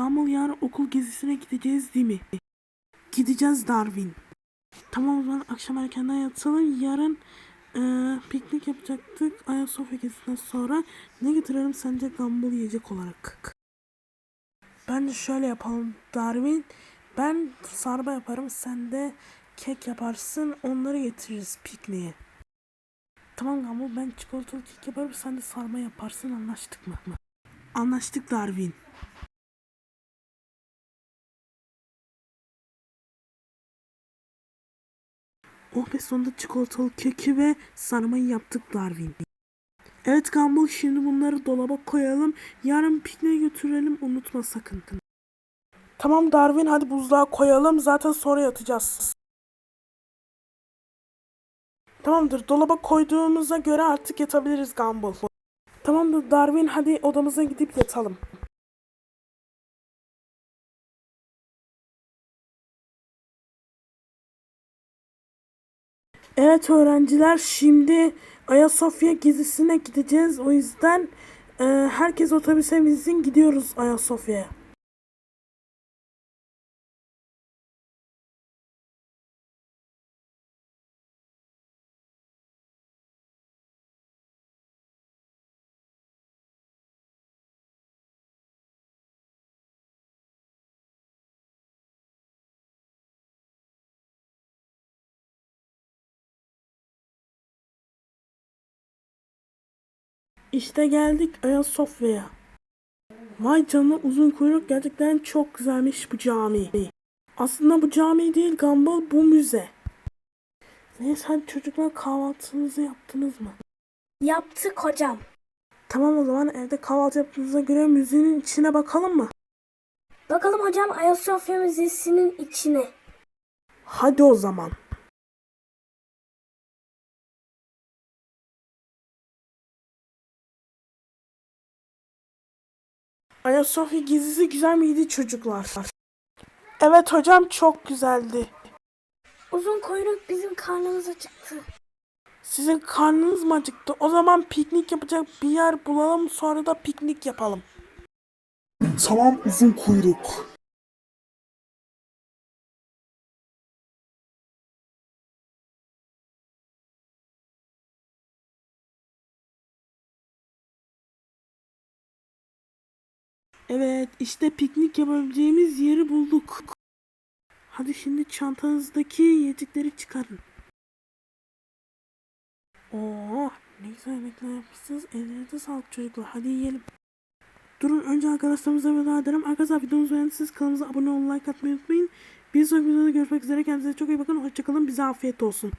Gumball yarın okul gezisine gideceğiz değil mi? Gideceğiz Darwin. Tamam o zaman akşam erkenden yatalım. Yarın eee, piknik yapacaktık. Ayasofya gezisinden sonra ne getirelim sence Gumball yiyecek olarak? Bence şöyle yapalım Darwin. Ben sarma yaparım. Sen de kek yaparsın. Onları getiririz pikniğe. Tamam Gumball ben çikolatalı kek yaparım. Sen de sarma yaparsın. Anlaştık mı? Anlaştık Darwin. Oh be sonunda çikolatalı keki ve sarmayı yaptık Darwin. Evet Gumball şimdi bunları dolaba koyalım. Yarın pikniğe götürelim unutma sakın. Tamam Darwin hadi buzluğa koyalım zaten sonra yatacağız. Tamamdır dolaba koyduğumuza göre artık yatabiliriz Gumball. Tamamdır Darwin hadi odamıza gidip yatalım. Evet öğrenciler şimdi Ayasofya gezisine gideceğiz. O yüzden e, herkes otobüse binsin gidiyoruz Ayasofya'ya. İşte geldik Ayasofya'ya. Vay canına uzun kuyruk gerçekten çok güzelmiş bu cami. Aslında bu cami değil Gumball bu müze. Neyse hadi çocuklar kahvaltınızı yaptınız mı? Yaptık hocam. Tamam o zaman evde kahvaltı yaptığınıza göre müzenin içine bakalım mı? Bakalım hocam Ayasofya Müzesi'nin içine. Hadi o zaman. Ayasofya gezisi güzel miydi çocuklar? Evet hocam çok güzeldi. Uzun kuyruk bizim karnımız acıktı. Sizin karnınız mı acıktı? O zaman piknik yapacak bir yer bulalım sonra da piknik yapalım. Tamam uzun kuyruk. Evet işte piknik yapabileceğimiz yeri bulduk. Hadi şimdi çantanızdaki yiyecekleri çıkarın. Oo, ne güzel yemekler yapmışsınız. Ellerinize sağlık çocuklar. Hadi yiyelim. Durun önce arkadaşlarımıza veda ederim. Arkadaşlar videomuzu beğendiyseniz kanalımıza abone olmayı, like atmayı unutmayın. Bir sonraki videoda görüşmek üzere. Kendinize çok iyi bakın. Hoşçakalın. Bize afiyet olsun.